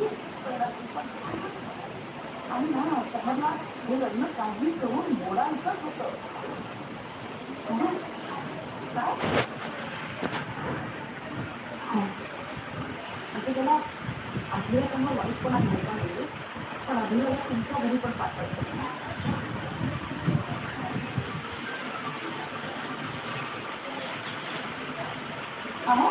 आणि म्हणून समजला हे लग्न काही करून मोडायचंच होतं काय म्हणजे त्याला अभिनयाला वाईट पण घ्यायला नाही पण अभिनयाला तुमच्या घरी पण पाठवायचं Uh-huh.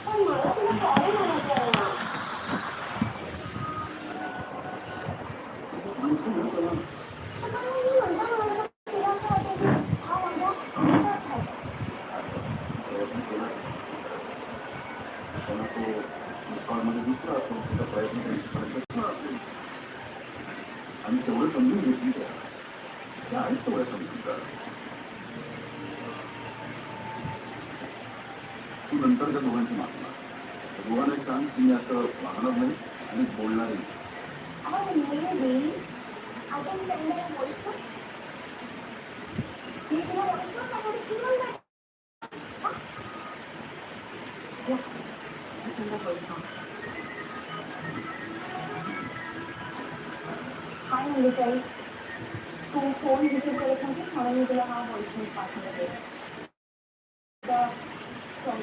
आणि तेवढं समजून घेतली त्या आईच तेवढं समजून ती नंतर त्या दोघांची मागणी दोघांना एक सांग की मी असं वागणार नाही आणि बोलणार नाही হাই মিলিটারি তুমি ফোন দিতে পেরেছেন সবাই মিলে আমার বয়স পাঠিয়ে দেবে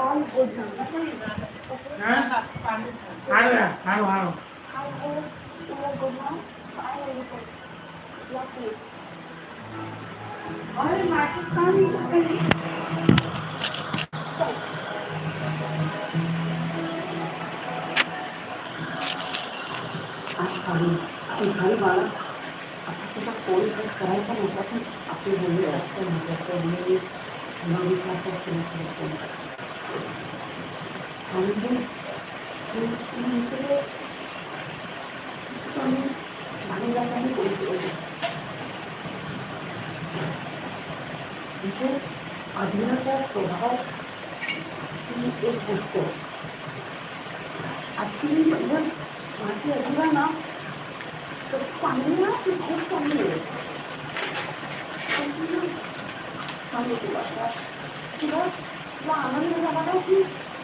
ऑल गुड हां हारो हारो हारो और पाकिस्तान घर वाला अपने का कोई भी कराए का मतलब अपने बोली रखते हैं मतलब हम लोग क्या करते हैं কিছু আধুনিকতার প্রভাব এর করতো আজকে मतलब মাটি अधूरा ना तो पानी ना तो बहुत कम है हम लोग बात कर रहे हैं कि आनंद लगाना कि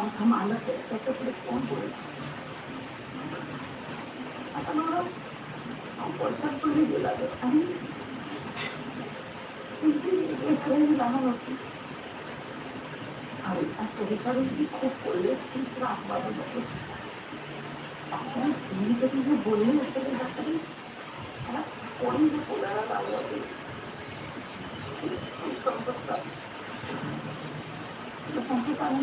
আমি আল্লাহকে একটা করে ফোন করে এখন ওরা পয়সা করে বেলাবে আমি আমার উচিত আর এটা পরিবার উচিত খুব করলে কিন্তু আপনার আপনার তুমি যদি যে বললেন আসলে ডাক্তারি তারা করেন যে পোলারা বাংলাতে সম্পর্ক সম্পর্ক আমি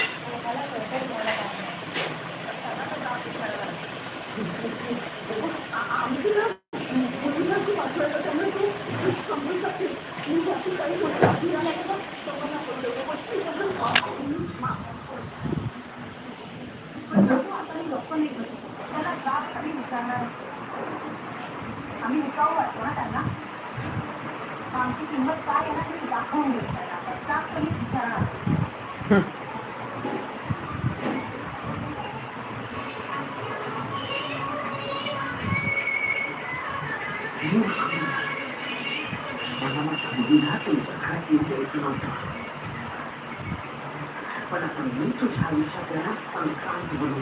तो नाही करत त्याला त्रास आम्ही विचारणार आम्ही विकाऊ वाटतो ना त्यांना आमची किंमत काय आहे ना ते दाखवून देऊ त्याला त्रास कमी विचारणार पण आपण मी तुझ्या आयुष्यात संक्रांत बनू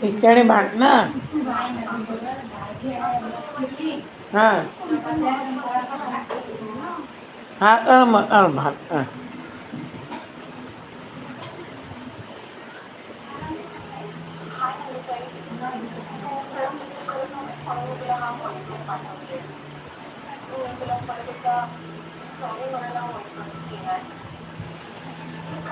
पिक्चर बांट ना हाँ हाँ अर्म अर्म हाँ स्वामी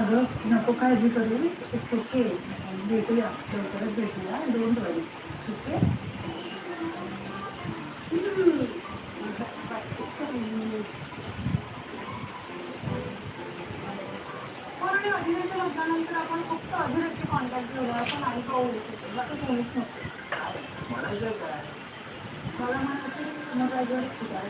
अगं नको pouca dica deles, ओके भेटूया deitei भेटूया doutora, deitei lá, deu um doido. Por quê? अधिवेशन असल्यानंतर आपण फक्त अभिव्यक्ती कॉन्टॅक्ट केला आपण आई पाहू बाकी कोणीच नव्हतं मला म्हणायचं मग जर